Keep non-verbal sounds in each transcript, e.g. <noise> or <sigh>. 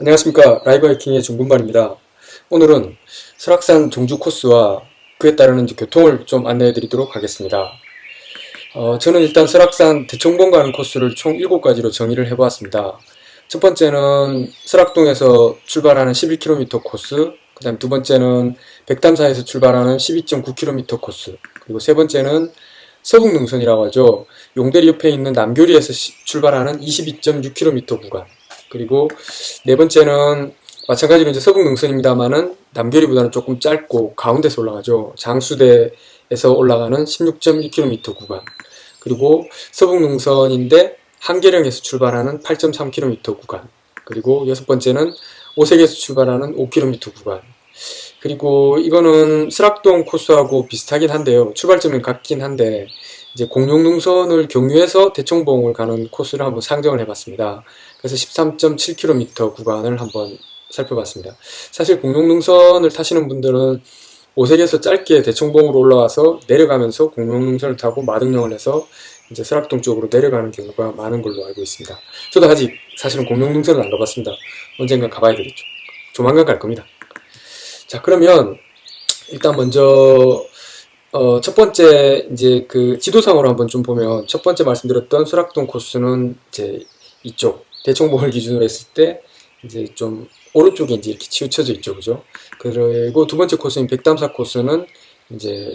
안녕하십니까 라이브 하이킹의 정분반입니다. 오늘은 설악산 종주 코스와 그에 따르는 교통을 좀 안내해 드리도록 하겠습니다. 어, 저는 일단 설악산 대청봉 가는 코스를 총 7가지로 정의를 해 보았습니다. 첫 번째는 설악동에서 출발하는 11km 코스, 그 다음 두 번째는 백담사에서 출발하는 12.9km 코스, 그리고 세 번째는 서북능선이라고 하죠. 용대리 옆에 있는 남교리에서 시- 출발하는 22.6km 구간, 그리고 네 번째는 마찬가지로 이제 서북 능선입니다만은 남교리보다는 조금 짧고 가운데서 올라가죠. 장수대에서 올라가는 16.1km 구간. 그리고 서북 능선인데 한계령에서 출발하는 8.3km 구간. 그리고 여섯 번째는 오색에서 출발하는 5km 구간. 그리고 이거는 설악동 코스하고 비슷하긴 한데요. 출발점은 같긴 한데 이제 공룡능선을 경유해서 대청봉을 가는 코스를 한번 상정을 해봤습니다. 그래서 13.7km 구간을 한번 살펴봤습니다. 사실 공룡능선을 타시는 분들은 오색에서 짧게 대청봉으로 올라와서 내려가면서 공룡능선을 타고 마등령을 해서 이제 설악동 쪽으로 내려가는 경우가 많은 걸로 알고 있습니다. 저도 아직 사실은 공룡능선을 안 가봤습니다. 언젠간 가봐야 되겠죠. 조만간 갈 겁니다. 자, 그러면 일단 먼저 어, 첫 번째 이제 그 지도상으로 한번 좀 보면 첫 번째 말씀드렸던 설악동 코스는 이제 이쪽 대청봉을 기준으로 했을 때 이제 좀 오른쪽에 이제 이렇게 치우쳐져 있죠, 그죠? 그리고 두 번째 코스인 백담사 코스는 이제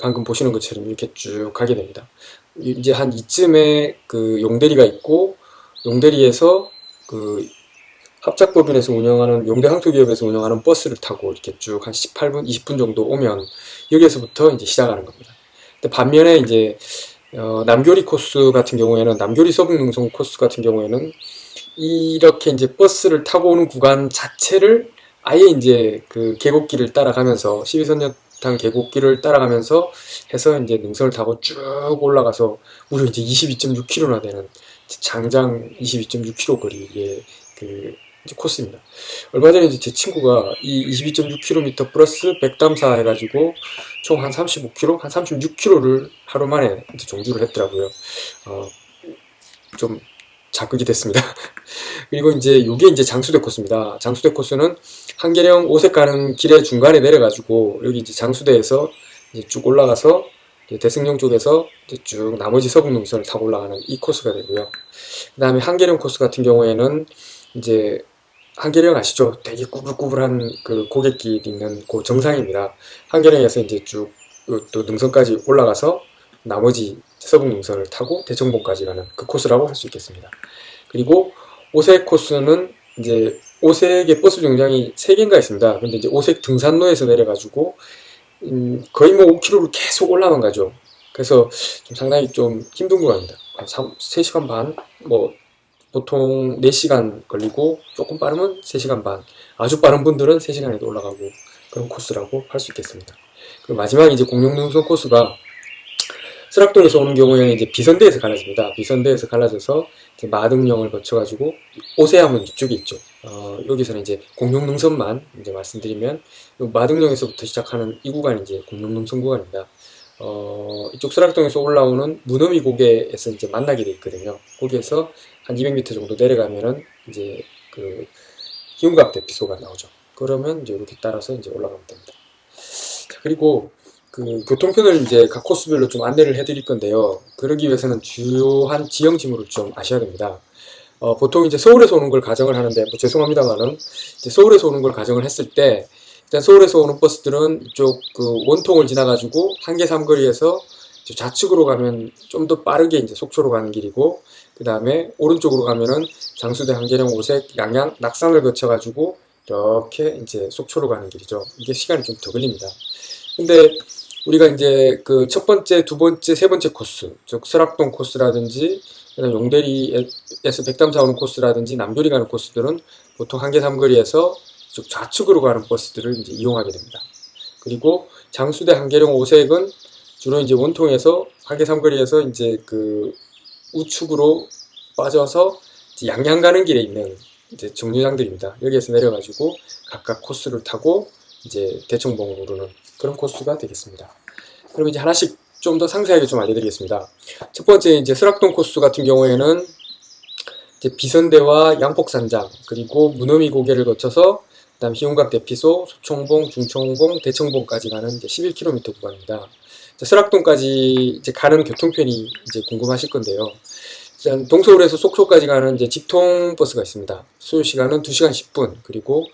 방금 보시는 것처럼 이렇게 쭉 가게 됩니다. 이- 이제 한 이쯤에 그 용대리가 있고 용대리에서 그 합작법인에서 운영하는 용대 항토기업에서 운영하는 버스를 타고 이렇게 쭉 한 18분, 20분 정도 오면 여기에서부터 이제 시작하는 겁니다. 근데 반면에 이제 어, 남교리 코스 같은 경우에는 남교리 서북능선 코스 같은 경우에는 이렇게 이제 버스를 타고 오는 구간 자체를 아예 이제 그 계곡길을 따라가면서 12선녀탕 계곡길을 따라가면서 해서 이제 능선을 타고 쭉 올라가서 무려 이제 22.6km나 되는 장장 22.6km 거리의 그 이제 코스입니다. 얼마 전에 이제 제 친구가 이 22.6km 플러스 백담사 해가지고 총 한 35km, 한 36km를 하루 만에 이제 종주를 했더라고요. 어, 좀 자극이 됐습니다. <laughs> 그리고 이제 요게 이제 장수대 코스입니다. 장수대 코스는 한계령 오색 가는 길의 중간에 내려가지고 여기 이제 장수대에서 이제 쭉 올라가서 대승령 쪽에서 쭉 나머지 서북 능선을 타고 올라가는 이 코스가 되고요. 그 다음에 한계령 코스 같은 경우에는 이제 한계령 아시죠? 되게 꾸불꾸불한 그 고갯길 있는 그 정상입니다. 한계령에서 이제 쭉 또 능선까지 올라가서 나머지 서북 능선을 타고 대청봉까지 가는 그 코스라고 할 수 있겠습니다. 그리고 오색 코스는 이제 오색의 버스 정장이 3개인가 있습니다. 근데 이제 오색 등산로에서 내려가지고 음, 거의 뭐 5km를 계속 올라만 가죠. 그래서 좀 상당히 좀 힘든 구간입니다. 한 3, 3시간 반, 뭐 보통 4시간 걸리고 조금 빠르면 3시간 반, 아주 빠른 분들은 3시간에도 올라가고 그런 코스라고 할 수 있겠습니다. 그리고 마지막 이제 공룡 능선 코스가 설악동에서 오는 경우에는 이제 비선대에서 갈라집니다. 비선대에서 갈라져서 마등령을 거쳐가지고 오세암은 이쪽에 있죠. 어, 여기서는 이제 공룡능선만 이제 말씀드리면 요 마등령에서부터 시작하는 이 구간이 이제 공룡능선 구간입니다. 어, 이쪽 설악동에서 올라오는 무너미 고개에서 이제 만나게 돼 있거든요. 거기에서 한 200m 정도 내려가면은 이제 그 희운각 대피소가 나오죠. 그러면 이제 이렇게 따라서 이제 올라가면 됩니다. 자, 그리고 그 교통편을 이제 각 코스별로 좀 안내를 해드릴 건데요. 그러기 위해서는 주요한 지형 지물을 좀 아셔야 됩니다. 어, 보통 이제 서울에서 오는 걸 가정을 하는데 뭐 죄송합니다만은 이제 서울에서 오는 걸 가정을 했을 때 일단 서울에서 오는 버스들은 이쪽 그 원통을 지나가지고 한계 삼거리에서 좌측으로 가면 좀 더 빠르게 이제 속초로 가는 길이고 그 다음에 오른쪽으로 가면은 장수대 한계령 오색 양양 낙산을 거쳐가지고 이렇게 이제 속초로 가는 길이죠. 이게 시간이 좀 더 걸립니다. 근데 우리가 이제 그 첫 번째, 두 번째, 세 번째 코스, 즉 설악동 코스라든지 용대리에서 백담사 오는 코스라든지 남교리 가는 코스들은 보통 한계 삼거리에서 즉 좌측으로 가는 버스들을 이제 이용하게 됩니다. 그리고 장수대 한계령 오색은 주로 이제 원통에서 한계 삼거리에서 이제 그 우측으로 빠져서 양양 가는 길에 있는 이제 정류장들입니다. 여기에서 내려가지고 각각 코스를 타고 이제 대청봉으로 오르는 그런 코스가 되겠습니다. 그럼 이제 하나씩 좀 더 상세하게 좀 알려드리겠습니다. 첫 번째 이제 설악동 코스 같은 경우에는 이제 비선대와 양폭산장 그리고 무너미 고개를 거쳐서 그다음 희용각 대피소, 소총봉, 중총봉, 대청봉까지 가는 이제 11km 구간입니다. 자, 설악동까지 이제 가는 교통편이 이제 궁금하실 건데요. 일단 동서울에서 속초까지 가는 이제 직통 버스가 있습니다. 소요 시간은 2시간 10분 그리고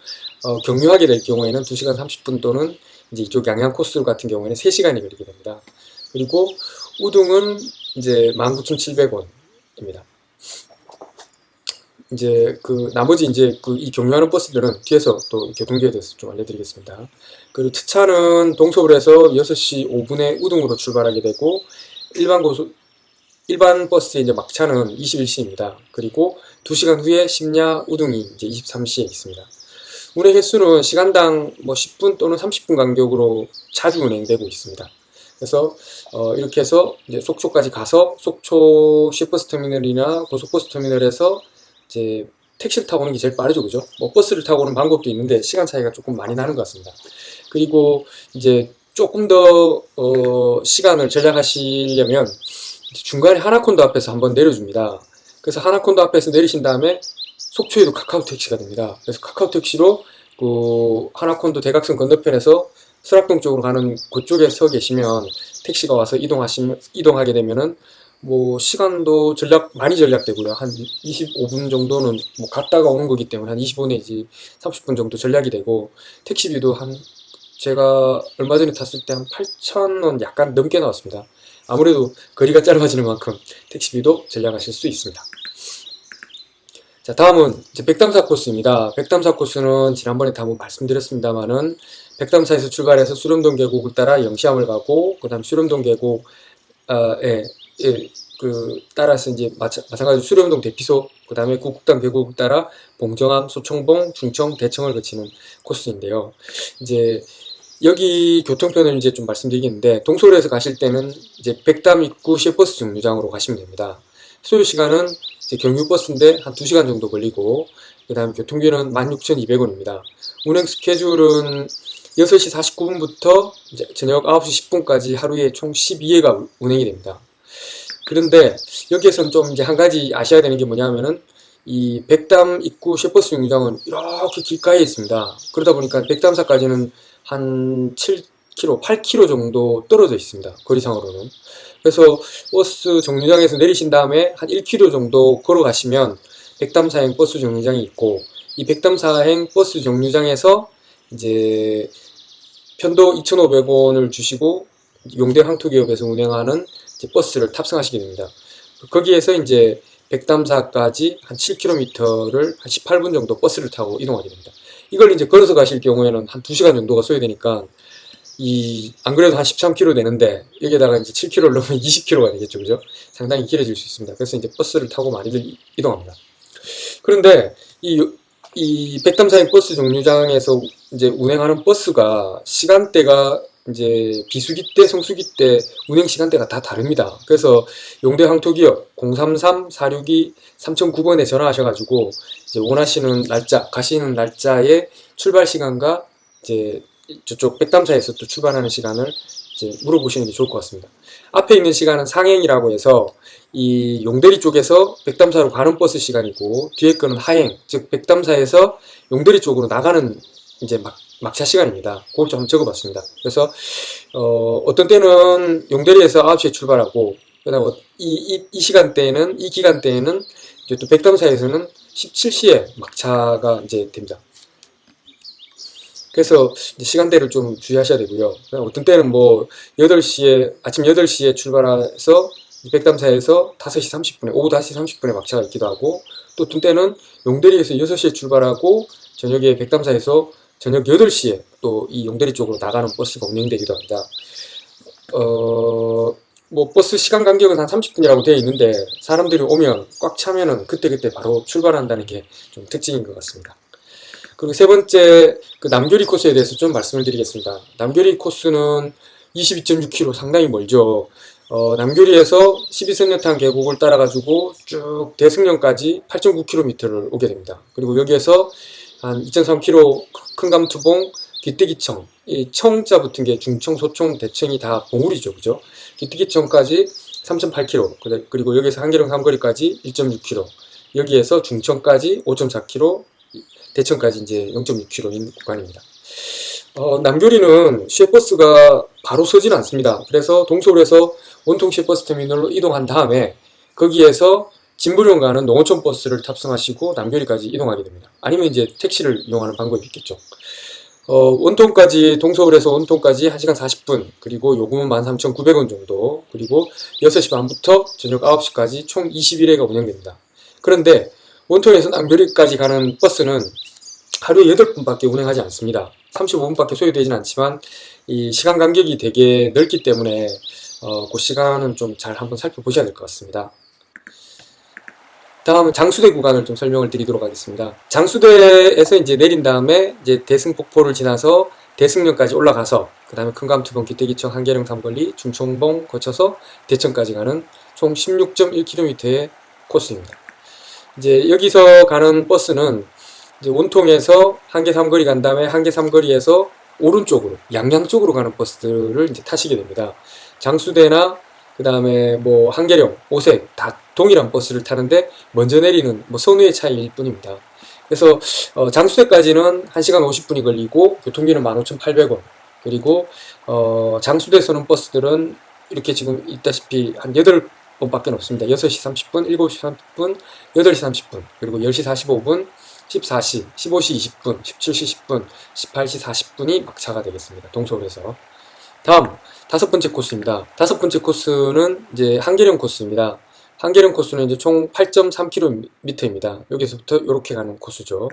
어, 경유하게 될 경우에는 2시간 30분 또는 이제 이쪽 양양 코스 같은 경우에는 3시간이 걸리게 됩니다. 그리고 우등은 이제 19,700원입니다. 이제 그 나머지 이제 그 이 경유하는 버스들은 뒤에서 또 교통비에 대해서 좀 알려드리겠습니다. 그리고 특차는 동서울 에서 6시 5분에 우등으로 출발하게 되고 일반 고속 일반 버스의 이제 막차는 21시입니다. 그리고 2시간 후에 심야 우등이 이제 23시에 있습니다. 운행 횟수는 시간당 뭐 10분 또는 30분 간격으로 자주 운행되고 있습니다. 그래서 어 이렇게 해서 이제 속초까지 가서 속초 시버스 터미널이나 고속버스 터미널에서 이제 택시를 타고 오는 게 제일 빠르죠, 그죠? 뭐 버스를 타고 오는 방법도 있는데 시간 차이가 조금 많이 나는 것 같습니다. 그리고 이제 조금 더 어, 시간을 절약하시려면 중간에 하나콘도 앞에서 한번 내려줍니다. 그래서 하나콘도 앞에서 내리신 다음에 속초에도 카카오 택시가 됩니다. 그래서 카카오 택시로 그 하나콘도 대각선 건너편에서 설악동 쪽으로 가는 그쪽에 서 계시면 택시가 와서 이동하시면 이동하게 되면은 뭐 시간도 전략 많이 절약되고요. 한 25분 정도는 뭐 갔다가 오는 거기 때문에 한 20분 내지 30분 정도 절약이 되고 택시비도 한 제가 얼마 전에 탔을 때 한 8,000원 약간 넘게 나왔습니다. 아무래도 거리가 짧아지는 만큼 택시비도 절약하실 수 있습니다. 자, 다음은 이제 백담사 코스입니다. 백담사 코스는 지난번에 다 한번 말씀드렸습니다만은 백담사에서 출발해서 수렴동 계곡을 따라 영시암을 가고 그다음 수렴동 계곡 어, 예, 예, 그 따라서 이제 마차, 마찬가지로 수렴동 대피소 그다음에 구국당 계곡을 따라 봉정암, 소청봉, 중청, 대청을 거치는 코스인데요. 이제 여기 교통편을 이제 좀 말씀드리겠는데 동서울에서 가실 때는 이제 백담 입구 시외버스 정류장으로 가시면 됩니다. 소요 시간은 이제 경유버스인데 한 2시간 정도 걸리고 그다음에 교통비는 16,200원입니다. 운행 스케줄은 6시 49분부터 이제 저녁 9시 10분까지 하루에 총 12회가 운행이 됩니다. 그런데 여기에서는 좀 이제 한 가지 아셔야 되는 게 뭐냐면은 이 백담 입구 셰퍼스 정류장은 이렇게 길가에 있습니다. 그러다 보니까 백담사까지는 한 7km, 8km 정도 떨어져 있습니다. 거리상으로는. 그래서 버스 정류장에서 내리신 다음에 한 1km 정도 걸어가시면 백담사행 버스 정류장이 있고 이 백담사행 버스 정류장에서 이제 편도 2,500원을 주시고 용대 항토기업에서 운행하는 이제 버스를 탑승하시게 됩니다. 거기에서 이제 백담사까지 한 7km를 한 18분 정도 버스를 타고 이동하게 됩니다. 이걸 이제 걸어서 가실 경우에는 한 2시간 정도가 소요되니까 이 안 그래도 한 13km 되는데 여기에다가 이제 7km를 넣으면 20km가 되겠죠, 그죠? 상당히 길어질 수 있습니다. 그래서 이제 버스를 타고 많이들 이- 이동합니다. 그런데 이, 이 백담사행 버스 정류장에서 이제 운행하는 버스가 시간대가 이제 비수기 때, 성수기 때 운행 시간대가 다 다릅니다. 그래서 용대 항토기업 033-462 3009번에 전화하셔가지고 이제 원하시는 날짜, 가시는 날짜에 출발 시간과 이제 저쪽 백담사에서 또 출발하는 시간을 이제 물어보시는 게 좋을 것 같습니다. 앞에 있는 시간은 상행이라고 해서 이 용대리 쪽에서 백담사로 가는 버스 시간이고 뒤에 거는 하행, 즉 백담사에서 용대리 쪽으로 나가는 이제 막, 막차 시간입니다. 그걸 좀 적어봤습니다. 그래서 어, 어떤 때는 용대리에서 9시에 출발하고 그다음 이, 이, 이 시간대에는 이 기간대에는 이제 또 백담사에서는 17시에 막차가 이제 됩니다. 그래서 시간대를 좀 주의하셔야 되고요. 어떤 때는 뭐 8시에 아침 8시에 출발해서 백담사에서 5시 30분에 오후 5시 30분에 막차가 있기도 하고 또 어떤 때는 용대리에서 6시에 출발하고 저녁에 백담사에서 저녁 8시에 또 이 용대리 쪽으로 나가는 버스가 운행되기도 합니다. 어, 뭐 버스 시간 간격은 한 30분이라고 되어 있는데 사람들이 오면 꽉 차면은 그때그때 바로 출발한다는 게 좀 특징인 것 같습니다. 그리고 세 번째 그 남교리 코스에 대해서 좀 말씀을 드리겠습니다. 남교리 코스는 22.6km 상당히 멀죠. 어, 남교리에서 12승려탄 계곡을 따라가지고 쭉 대승령까지 8.9km를 오게 됩니다. 그리고 여기에서 한 2.3km 큰 감투봉, 기뜨기청, 이 청자 붙은 게 중청, 소청, 대청이 다 봉우리죠, 그죠? 기뜨기청까지 3.8km, 그리고 여기서 한계령 삼거리까지 1.6km, 여기에서 중천까지 5.4km, 대천까지 이제 0.6km인 구간입니다. 어, 남교리는 시외버스가 바로 서지는 않습니다. 그래서 동서울에서 원통 시외버스 터미널로 이동한 다음에 거기에서 진부령 가는 농어촌 버스를 탑승하시고 남교리까지 이동하게 됩니다. 아니면 이제 택시를 이용하는 방법이 있겠죠. 어, 원통까지 동서울에서 원통까지 1시간 40분 그리고 요금은 13,900원 정도 그리고 6시 반부터 저녁 9시까지 총 21회가 운영됩니다. 그런데 원통에서 남교리까지 가는 버스는 하루에 8분밖에 운행하지 않습니다. 35분밖에 소요되지는 않지만 이 시간 간격이 되게 넓기 때문에 어, 그 시간은 좀 잘 한번 살펴보셔야 될 것 같습니다. 다음은 장수대 구간을 좀 설명을 드리도록 하겠습니다. 장수대에서 이제 내린 다음에 이제 대승폭포를 지나서 대승역까지 올라가서 그 다음에 큰감투봉 기대기청 한계령 삼거리 중청봉 거쳐서 대천까지 가는 총 16.1km의 코스입니다. 이제 여기서 가는 버스는 이제 원통에서 한계 삼거리 간 다음에 한계 삼거리에서 오른쪽으로 양양 쪽으로 가는 버스들을 이제 타시게 됩니다. 장수대나 그 다음에 뭐 한계령, 오색 다 동일한 버스를 타는데 먼저 내리는 뭐 선우의 차이일 뿐입니다. 그래서 어, 장수대까지는 1시간 50분이 걸리고 교통비는 15,800원. 그리고 어, 장수대에서는 버스들은 이렇게 지금 있다시피 한 8번밖에 없습니다. 6시 30분, 7시 30분, 8시 30분, 그리고 10시 45분, 14시, 15시 20분, 17시 10분, 18시 40분이 막차가 되겠습니다. 동서울에서. 다음 다섯 번째 코스입니다. 다섯 번째 코스는 이제 한계령 코스입니다. 한계령 코스는 이제 총 8.3km입니다. 여기서부터 이렇게 가는 코스죠.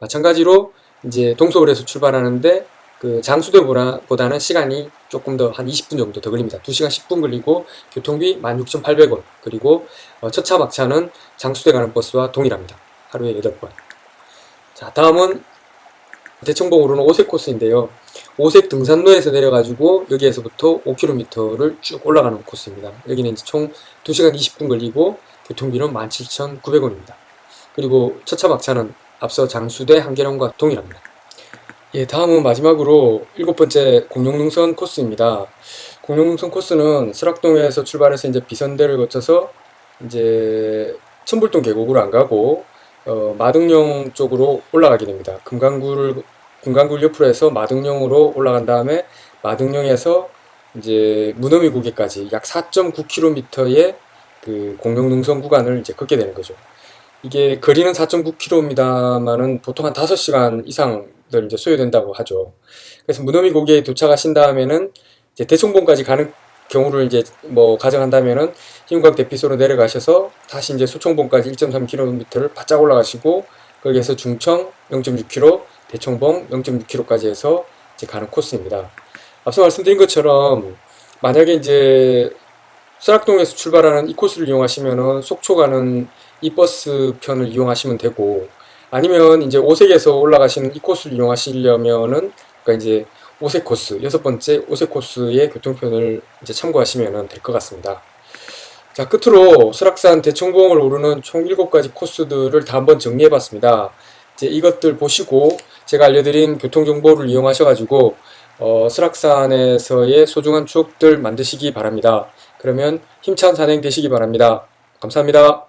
마찬가지로 이제 동서울에서 출발하는데 그 장수대보다는 시간이 조금 더 한 20분 정도 더 걸립니다. 2시간 10분 걸리고 교통비 16,800원 그리고 어, 첫차 막차는 장수대 가는 버스와 동일합니다. 하루에 8번. 자 다음은 대청봉으로는 오색 코스인데요. 오색 등산로에서 내려가지고 여기에서부터 5km를 쭉 올라가는 코스입니다. 여기는 이제 총 2시간 20분 걸리고 교통비는 17,900원입니다. 그리고 첫차 막차는 앞서 장수대 한계령과 동일합니다. 예, 다음은 마지막으로 일곱 번째 공룡능선 코스입니다. 공룡능선 코스는 설악동에서 출발해서 이제 비선대를 거쳐서 이제 천불동 계곡으로 안 가고 어, 마등령 쪽으로 올라가게 됩니다. 금강구를 옆으로 해서 마등령으로 올라간 다음에 마등령에서 이제 무너미 고개까지 약 4.9km의 그 공룡 능선 구간을 이제 걷게 되는 거죠. 이게 거리는 4.9km입니다만은 보통 한 5시간 이상들 이제 소요된다고 하죠. 그래서 무너미 고개에 도착하신 다음에는 이제 대청봉까지 가는 경우를 이제 뭐 가정한다면은 희운각 대피소로 내려가셔서 다시 이제 소청봉까지 1.3km를 바짝 올라가시고 거기에서 중청 0.6km, 대청봉 0.6km까지 해서 이제 가는 코스입니다. 앞서 말씀드린 것처럼 만약에 이제 설악동에서 출발하는 이 코스를 이용하시면은 속초 가는 이 버스 편을 이용하시면 되고 아니면 이제 오색에서 올라가시는 이 코스를 이용하시려면은 그러니까 이제 오색 코스 여섯 번째 오색 코스의 교통편을 이제 참고하시면 될 것 같습니다. 자 끝으로 설악산 대청봉을 오르는 총 7가지 코스들을 다 한번 정리해봤습니다. 이제 이것들 보시고 제가 알려드린 교통정보를 이용하셔가지고 어, 설악산에서의 소중한 추억들 만드시기 바랍니다. 그러면 힘찬 산행 되시기 바랍니다. 감사합니다.